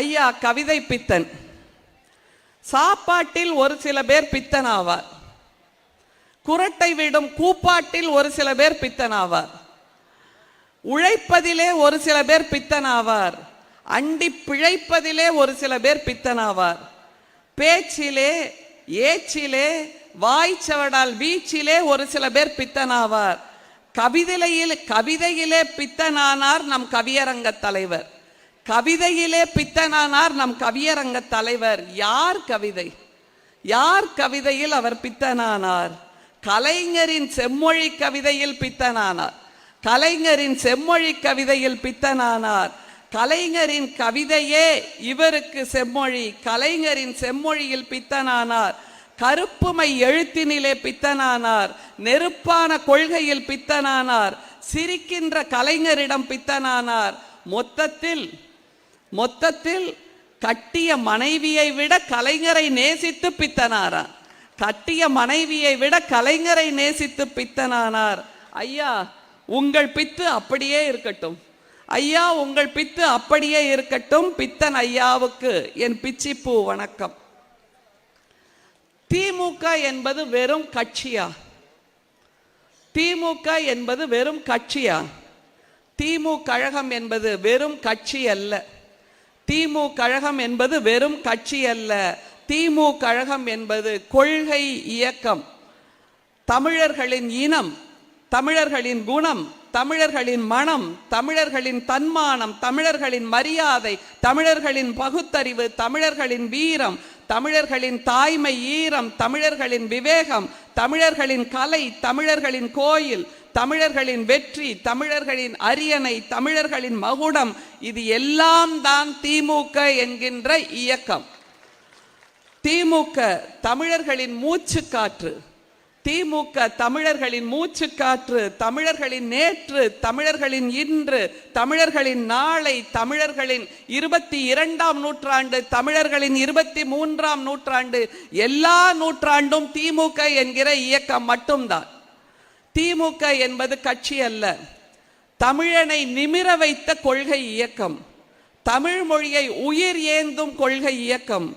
ஐயா கவிதை பித்தன். சாப்பாட்டில் ஒரு சில பேர் பித்தன் ஆவார் குரட்டை விடும் கூப்பாட்டில் ஒரு சில பேர் பித்தன் ஆவார் உழைப்பதிலே ஒரு சில பேர் பித்தன் ஆவார் அண்டி பிழைப்பதிலே ஒரு சில பேர் பித்தன் ஆவார் பேச்சிலே ஏச்சிலே வாய்ச்சவடால் வீச்சிலே ஒரு சில பேர் பித்தனாவார். கவிதையில் கவிதையிலே பித்தனானார் நம் கவியரங்க தலைவர். கவிதையிலே பித்தனானார் நம் கவியரங்க தலைவர். யார் கவிதை? யார் கவிதையில் அவர் பித்தனானார்? கலைஞரின் செம்மொழி கவிதையில் பித்தனானார். கலைஞரின் செம்மொழி கவிதையில் பித்தனானார். கலைஞரின் கவிதையே இவருக்கு செம்மொழி. கலைஞரின் செம்மொழியில் பித்தனானார். கருப்புமை எழுத்தினிலே பித்தனானார். நெருப்பான கொள்கையில் பித்தனானார். சிரிக்கின்ற கலைஞரிடம் பித்தனானார். மொத்தத்தில் மொத்தத்தில் கட்டிய மனைவியை விட கலைஞரை நேசித்து பித்தனாரார் கட்டிய மனைவியை விட கலைஞரை நேசித்து பித்தனானார். ஐயா உங்கள் பித்து அப்படியே இருக்கட்டும். ஐயா உங்கள் பித்து அப்படியே இருக்கட்டும். பித்தன் ஐயாவுக்கு என் பிச்சிப்பூ வணக்கம். திமுக என்பது வெறும் கட்சியா? திமுக என்பது வெறும் கட்சியா? திமுக கழகம் என்பது வெறும் கட்சி அல்ல. திமு கழகம் என்பது வெறும் கட்சி அல்ல. திமு கழகம் என்பது கொள்கை இயக்கம். தமிழர்களின் இனம் தமிழர்களின் குணம் தமிழர்களின் மனம் தமிழர்களின் தன்மானம் தமிழர்களின் மரியாதை தமிழர்களின் பகுத்தறிவு தமிழர்களின் வீரம் தமிழர்களின் தாய்மை ஈரம் தமிழர்களின் விவேகம் தமிழர்களின் கலை தமிழர்களின் கோயில் தமிழர்களின் வெற்றி தமிழர்களின் அரியணை தமிழர்களின் மகுடம் இது எல்லாம் தான் திமுக என்கின்ற இயக்கம். திமுக தமிழர்களின் மூச்சு காற்று திமுக தமிழர்களின் மூச்சு காற்று தமிழர்களின் நேற்று தமிழர்களின் இன்று தமிழர்களின் நாளை தமிழர்களின் இருபத்தி இரண்டாம் நூற்றாண்டு தமிழர்களின் இருபத்தி மூன்றாம் நூற்றாண்டு எல்லா நூற்றாண்டும் திமுக என்கிற இயக்கம் மட்டும்தான். திமுக என்பது கட்சி அல்ல. தமிழனை நிமிர வைத்த கொள்கை இயக்கம். தமிழ் மொழியை உயிர் ஏந்தும் கொள்கை இயக்கம்.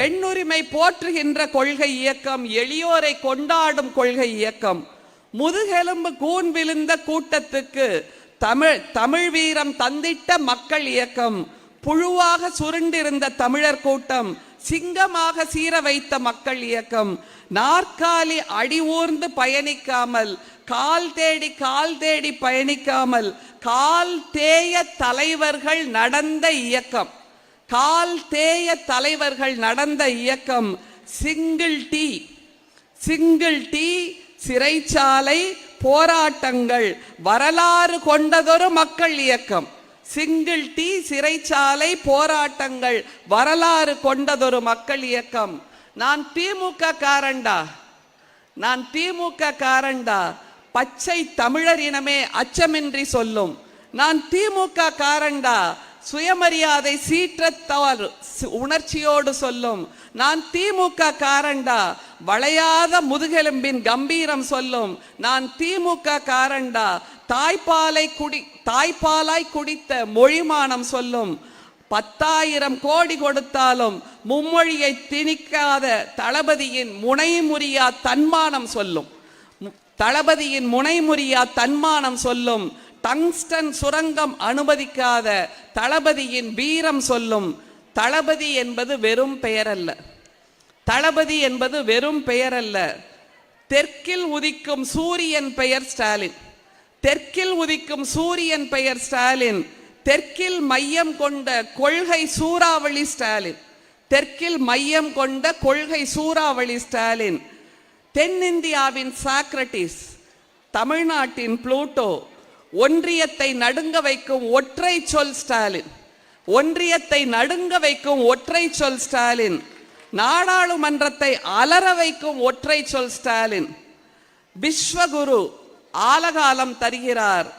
பெண்ணுரிமை போற்றுகின்ற கொள்கை இயக்கம். எளியோரை கொண்டாடும் கொள்கை இயக்கம். முதுகெலும்பு கூன் விழுந்த கூட்டத்துக்கு தமிழ் தமிழ் வீரம் தந்திட்ட மக்கள் இயக்கம். புழுவாக சுருண்டிருந்த தமிழர் கூட்டம். சிங்கமாக சீர வைத்த மக்கள் இயக்கம். நாற்காலி அடி ஊர்ந்து பயணிக்காமல் கால் தேடி கால் தேடி பயணிக்காமல் கால் தேய தலைவர்கள் நடந்த இயக்கம். கால் தேய தலைவர்கள் நடந்த இயக்கம் சிங்கிள் டி. சிங்கிள் டி சிறைச்சாலை போராட்டங்கள் வரலாறு கொண்டதொரு மக்கள் இயக்கம். சிங்கிள் டி சிறைச்சாலை போராட்டங்கள் வரலாறு கொண்டதொரு மக்கள் இயக்கம். நான் திமுக காரண்டா நான் திமுக காரண்டா பச்சை தமிழர் இனமே அச்சமின்றி சொல்லும். நான் திமுக காரண்டா சுயமரியாதை சீற்றத்தால் உணர்ச்சியோடு சொல்லும். நான் திமுக காரண்டா வளையாத முதுகெலும்பின் கம்பீரம் சொல்லும். நான் திமுக காரண்டா தாய்ப்பாலை குடி தாய்ப்பாலாய் குடித்த மொழிமானம் சொல்லும். பத்தாயிரம் கோடி கொடுத்தாலும் மும்மொழியை திணிக்காத தளபதியின் முனைமுறியா தன்மானம் சொல்லும். தளபதியின் முனைமுறியா தன்மானம் சொல்லும். டங்ஸ்டன் சுரங்கம் அனுமதிக்காத தளபதியின் வீரம் சொல்லும். தளபதி என்பது வெறும் பெயர் அல்ல தளபதி என்பது வெறும் பெயர் அல்ல தெற்கில் உதிக்கும் சூரியன் பெயர் ஸ்டாலின். தெற்கில் உதிக்கும் சூரியன் பெயர் ஸ்டாலின். தெற்கில் மையம் கொண்ட கொள்கை சூறாவளி ஸ்டாலின். தெற்கில் மையம் கொண்ட கொள்கை சூறாவளி ஸ்டாலின். தென்னிந்தியாவின் சாக்ரட்டிஸ் தமிழ்நாட்டின் புளூட்டோ. ஒன்றியத்தை நடுங்க வைக்கும் ஒற்றை சொல் ஸ்டாலின். ஒன்றியத்தை நடுங்க வைக்கும் ஒற்றை சொல் ஸ்டாலின். நாடாளுமன்றத்தை அலற வைக்கும் ஒற்றை சொல் ஸ்டாலின். விஸ்வகுரு ஆலகாலம் தருகிறார்.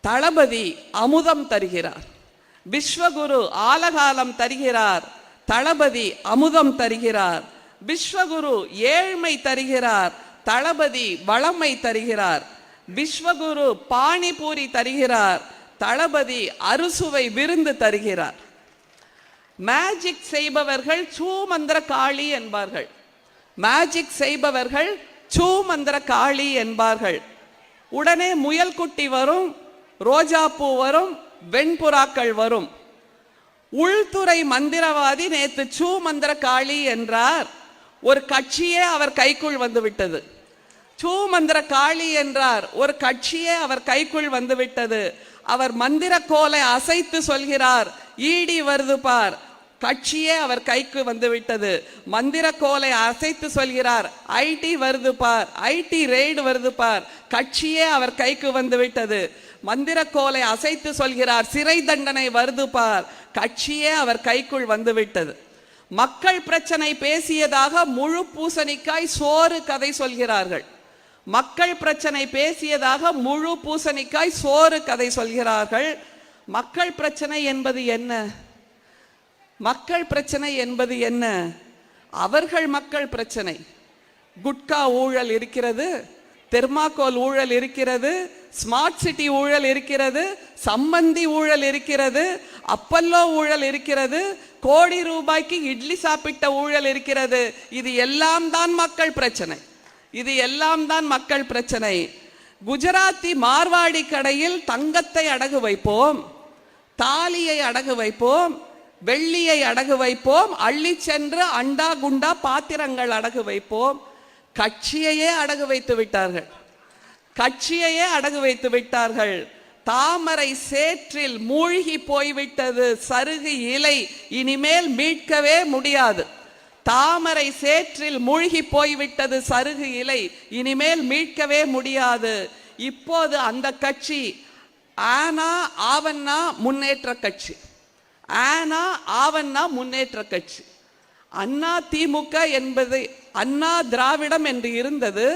தளபதி அமுதம் தருகிறார். விஸ்வகுரு ஆலகாலம் தருகிறார். தளபதி அமுதம் தருகிறார். விஸ்வகுரு ஏழ்மை தருகிறார். தளபதி வளமை தருகிறார். விஸ்வகுரு பானிபூரி தருகிறார். தளபதி அறுசுவை விருந்து தருகிறார். மேஜிக் செய்பவர்கள் சூமந்திர காளி என்பார்கள். மேஜிக் செய்பவர்கள் சூமந்திர காளி என்பார்கள். உடனே முயல் குட்டி வரும் ரோஜாப்பூ வரும் வெண்புறாக்கள் வரும். உள்துறை மந்திரவாதி நேற்று சூ மந்திர காளி என்றார். ஒரு கட்சியே அவர் கைக்குள் வந்துவிட்டது சூ மந்திர காளி என்றார். ஒரு கட்சியே அவர் கைக்குள் வந்துவிட்டது. அவர் மந்திர கோலை அசைத்து சொல்கிறார். ஈடி வருது பார். கட்சியே அவர் கைக்கு வந்துவிட்டது. மந்திர கோலை அசைத்து சொல்கிறார். ஐடி வருது பார். ஐடி ரெய்டு வருது பார். கட்சியே அவர் கைக்கு வந்துவிட்டது. மந்திர கோலை அசைத்து சொல்கிறார். சிறை தண்டனை வருது பார். கட்சியே அவர் கைக்குள் வந்துவிட்டது. மக்கள் பிரச்சனை பேசியதாக முழு பூசணிக்காய் சோறு கதை சொல்கிறார்கள். மக்கள் பிரச்சனை பேசியதாக முழு பூசணிக்காய் சோறு கதை சொல்கிறார்கள். மக்கள் பிரச்சனை என்பது என்ன? மக்கள் பிரச்சனை என்பது என்ன? அவர்கள் மக்கள் பிரச்சனை. குட்கா ஊழல் இருக்கிறது தெர்மாக்கோல் ஊழல் இருக்கிறது ஸ்மார்ட் சிட்டி ஊழல் இருக்கிறது சம்பந்தி ஊழல் இருக்கிறது அப்பல்லோ ஊழல் இருக்கிறது கோடி ரூபாய்க்கு இட்லி சாப்பிட்ட ஊழல் இருக்கிறது. இது எல்லாம் தான் மக்கள் பிரச்சனை. இது எல்லாம் தான் மக்கள் பிரச்சனை. குஜராத்தி மார்வாடி கடையில் தங்கத்தை அடகு வைப்போம் தாலியை அடகு வைப்போம் வெள்ளியை அடகு வைப்போம் அள்ளி சென்று அண்டா குண்டா பாத்திரங்கள் அடகு வைப்போம். கட்சியையே அடகு வைத்து விட்டார்கள். கட்சியையே அடகு வைத்து விட்டார்கள். தாமரை சேற்றில் மூழ்கி போய்விட்டது சருகு இலை இனிமேல் மீட்கவே முடியாது. தாமரை சேற்றில் மூழ்கி போய்விட்டது சருகு இலை. இனிமேல் மீட்கவே முடியாது. இப்போது அந்த கட்சி ஆனா ஆவன்னா முன்னேற்ற கட்சி. ஆனா ஆவன்னா முன்னேற்ற கட்சி. அண்ணா திமுக என்பது அண்ணா திராவிடம் என்று இருந்தது.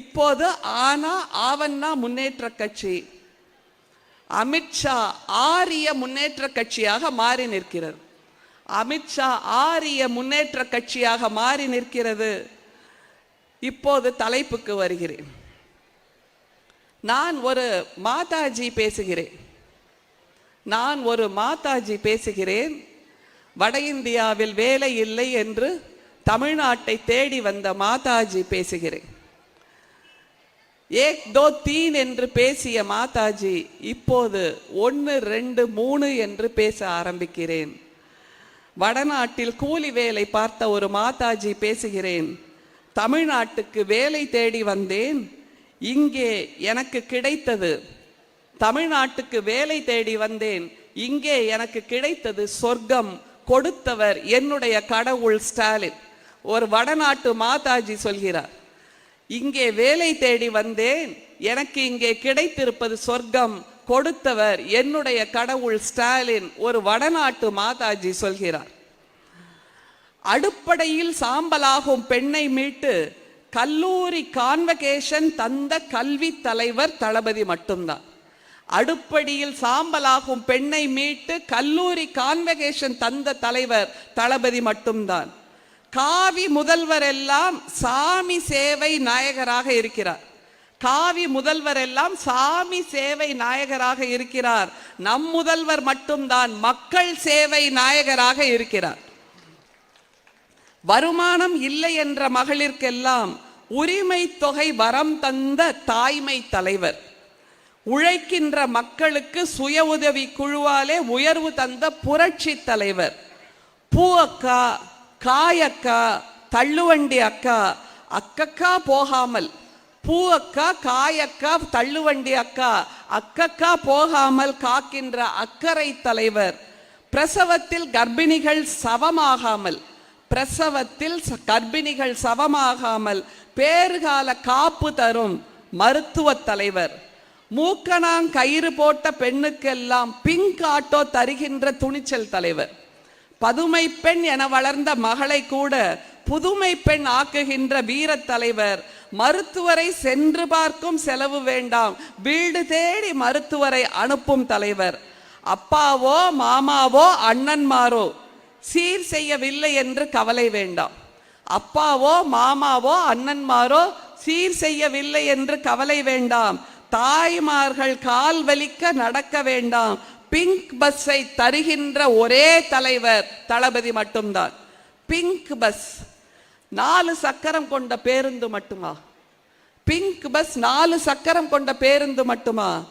இப்போது ஆனா ஆவன்னா முன்னேற்ற கட்சி. அமித்ஷா ஆரிய முன்னேற்ற கட்சியாக மாறி நிற்கிறது அமித்ஷா ஆரிய முன்னேற்ற கட்சியாக மாறி நிற்கிறது. இப்போது தலைப்புக்கு வருகிறேன். நான் ஒரு மாதாஜி பேசுகிறேன். நான் ஒரு மாதாஜி பேசுகிறேன். வட இந்தியாவில் வேலை இல்லை என்று தமிழ்நாட்டை தேடி வந்த மாதாஜி பேசுகிறேன். ஏக் தோ தீன் என்று பேசிய மாதாஜி இப்போது ஒன்று ரெண்டு மூணு என்று பேச ஆரம்பிக்கிறேன். வடநாட்டில் கூலி வேலை பார்த்த ஒரு மாதாஜி பேசுகிறேன். தமிழ்நாட்டுக்கு வேலை தேடி வந்தேன். இங்கே எனக்கு கிடைத்தது. தமிழ்நாட்டுக்கு வேலை தேடி வந்தேன். இங்கே எனக்கு கிடைத்தது சொர்க்கம். கொடுத்தவர் என்னுடைய கடவுள் ஸ்டாலின். ஒரு வடநாட்டு மாதாஜி சொல்கிறார். இங்கே வேலை தேடி வந்தேன். எனக்கு இங்கே கிடைத்திருப்பது சொர்க்கம். கொடுத்தவர் என்னுடைய கடவுள் ஸ்டாலின் ஒரு வடநாட்டு மாதாஜி சொல்கிறார். அடுப்படையில் சாம்பலாகும் பெண்ணை மீட்டு கல்லூரி கான்வகேஷன் தந்த கல்வி தலைவர் தளபதி மட்டும்தான். அடுப்படியில் சாம்பலாகும் பெண்ணை மீட்டு கல்லூரி கான்வகேஷன் தந்த தலைவர் தளபதி மட்டும்தான். காவி முதல்வர் எல்லாம் சாமி சேவை நாயகராக இருக்கிறார். காவி முதல்வர் எல்லாம் சாமி சேவை நாயகராக இருக்கிறார். நம் முதல்வர் மட்டும்தான் மக்கள் சேவை நாயகராக இருக்கிறார். வருமானம் இல்லை என்ற மகளிர்க்கெல்லாம் உரிமை தொகை வரம் தந்த தாய்மை தலைவர். உழைக்கின்ற மக்களுக்கு சுய உதவி குழுவாலே உயர்வு தந்த புரட்சி தலைவர். பூ அக்கா காயக்கா தள்ளுவண்டி அக்கா அக்கக்கா போகாமல் பூ அக்கா காயக்கா தள்ளுவண்டி அக்கா. அக்கக்கா போகாமல் காக்கின்ற அக்கறை தலைவர். பிரசவத்தில் கர்ப்பிணிகள் சவமாகாமல். பிரசவத்தில் ச- கர்ப்பிணிகள் சவமாகாமல் பேறுகால காப்பு தரும் மருத்துவ தலைவர். மூக்கணாங் கயிறு போட்ட பெண்ணுக்கெல்லாம் பிங்க் ஆட்டோ தருகின்ற துணிச்சல் தலைவர். பதுமை பெண் என வளர்ந்த மகளை கூட புதுமை பெண் ஆக்குகின்ற வீரத் தலைவர். மருத்துவரை சென்று பார்க்கும் செலவு வேண்டாம். வீடு தேடி மருத்துவரை அனுப்பும் தலைவர். அப்பாவோ மாமாவோ அண்ணன்மாரோ சீர் செய்யவில்லை என்று கவலை வேண்டாம். அப்பாவோ மாமாவோ அண்ணன்மாரோ சீர் செய்யவில்லை என்று கவலை வேண்டாம். தாய்மார்கள் கால் வலிக்க நடக்க வேண்டாம். பிங்க் பஸ்ஸை தருகின்ற ஒரே தலைவர் தளபதி மட்டும்தான். பிங்க் பஸ் நாலு சக்கரம் கொண்ட பேருந்து மட்டுமா? பிங்க் பஸ் நாலு சக்கரம் கொண்ட பேருந்து மட்டுமா?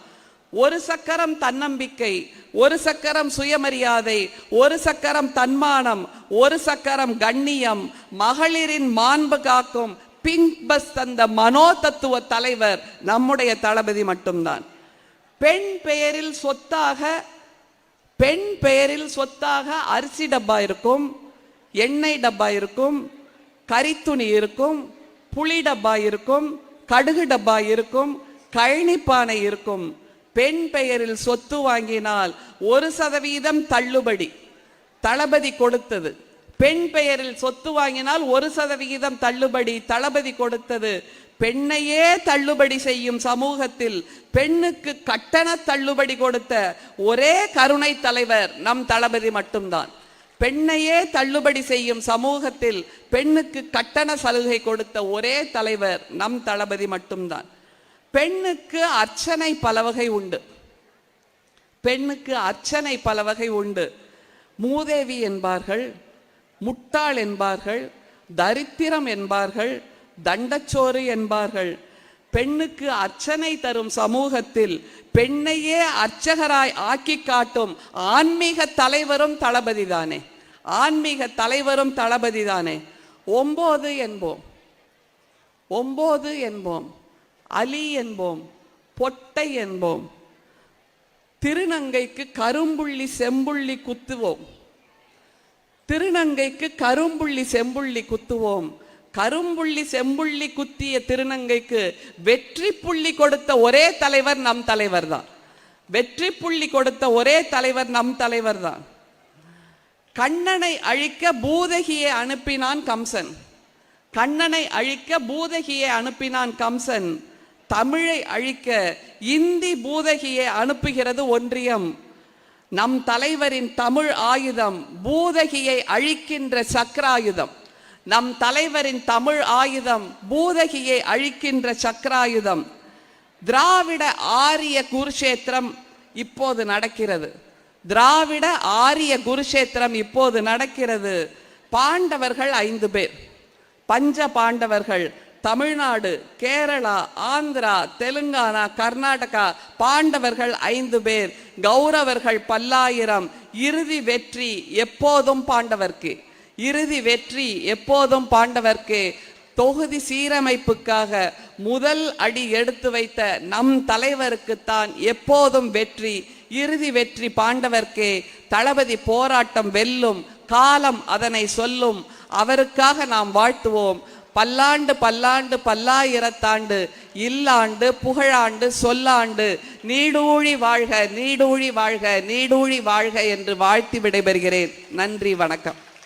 ஒரு சக்கரம் தன்னம்பிக்கை ஒரு சக்கரம் சுயமரியாதை ஒரு சக்கரம் தன்மானம் ஒரு சக்கரம் கண்ணியம் மகளிரின் மாண்பு காக்கும் பிங்க் பஸ் தந்த மனோ தத்துவ தலைவர் நம்முடைய தளபதி மட்டும்தான். பெண் பெயரில் சொத்தாக பெண் பெயரில் சொத்தாக அரிசி டப்பா இருக்கும் எண்ணெய் டப்பா இருக்கும் கரித்துணி இருக்கும் புளி டப்பா இருக்கும் கடுகு டப்பா இருக்கும் கழனிப்பானை இருக்கும். பெண் பெயரில் சொத்து வாங்கினால் ஒரு சதவீதம் தள்ளுபடி தளபதி கொடுத்தது. பெண் பெயரில் சொத்து வாங்கினால் ஒரு சதவிகிதம் தள்ளுபடி தளபதி கொடுத்தது. பெண்ணையே தள்ளுபடி செய்யும் சமூகத்தில் பெண்ணுக்கு கட்டண தள்ளுபடி கொடுத்த ஒரே கருணை தலைவர் நம் தளபதி மட்டும்தான். பெண்ணையே தள்ளுபடி செய்யும் சமூகத்தில் பெண்ணுக்கு கட்டண சலுகை கொடுத்த ஒரே தலைவர் நம் தளபதி மட்டும்தான். பெண்ணுக்கு அர்ச்சனை பல வகை உண்டு. பெண்ணுக்கு அர்ச்சனை பல வகை உண்டு. மூதேவி என்பார்கள் முட்டாள் என்பார்கள் தரித்திரம் என்பார்கள் தண்டச்சோறு என்பார்கள். பெண்ணுக்கு அர்ச்சனை தரும் சமூகத்தில் பெண்ணையே அர்ச்சகராய் ஆக்கி காட்டும் ஆன்மீக தலைவரும் தளபதி தானே ஆன்மீக தலைவரும் தளபதி தானே ஒம்போது என்போம். ஒம்போது என்போம். அலி என்போம். பொட்டை என்போம். திருநங்கைக்கு கரும்புள்ளி செம்புள்ளி குத்துவோம். திருநங்கைக்கு கரும்புள்ளி செம்புள்ளி குத்துவோம். கரும்புள்ளி செம்புள்ளி குத்திய திருநங்கைக்கு வெற்றி புள்ளி கொடுத்த ஒரே தலைவர் நம் தலைவர் தான். வெற்றி புள்ளி கொடுத்த ஒரே தலைவர் நம் தலைவர் தான். கண்ணனை அழிக்க பூதகியை அனுப்பினான் கம்சன். கண்ணனை அழிக்க பூதகியை அனுப்பினான் கம்சன். தமிழை அழிக்க இந்தி பூதகியை அனுப்புகிறது ஒன்றியம். நம் தலைவரின் தமிழ் ஆயுதம் பூதகியை அழிக்கின்ற சக்கராயுதம் நம் தலைவரின் தமிழ் ஆயுதம் பூதகியை அழிக்கின்ற சக்கராயுதம். திராவிட ஆரிய குருஷேத்திரம் இப்போது நடக்கிறது. திராவிட ஆரிய குருஷேத்திரம் இப்போது நடக்கிறது. பாண்டவர்கள் ஐந்து பேர். பஞ்ச பாண்டவர்கள் தமிழ்நாடு கேரளா ஆந்திரா தெலுங்கானா கர்நாடகா பாண்டவர்கள் ஐந்து பேர். கௌரவர்கள் பல்லாயிரம். இறுதி வெற்றி எப்போதும் பாண்டவர்க்கு. இறுதி வெற்றி எப்போதும் பாண்டவர்க்கு தொகுதி சீரமைப்புக்காக முதல் அடி எடுத்து வைத்த நம் தலைவருக்குத்தான் எப்போதும் வெற்றி. இறுதி வெற்றி பாண்டவர்க்கே. தளபதி போராட்டம் வெல்லும் காலம் அதனை சொல்லும். அவருக்காக நாம் வாழ்த்துவோம். பல்லாண்டு பல்லாண்டு பல்லாயிரத்தாண்டு இல்லாண்டு புகழாண்டு சொல்லாண்டு. நீடூழி வாழ்க நீடூழி வாழ்க நீடூழி வாழ்க என்று வாழ்த்தி விடைபெறுகிறேன். நன்றி வணக்கம்.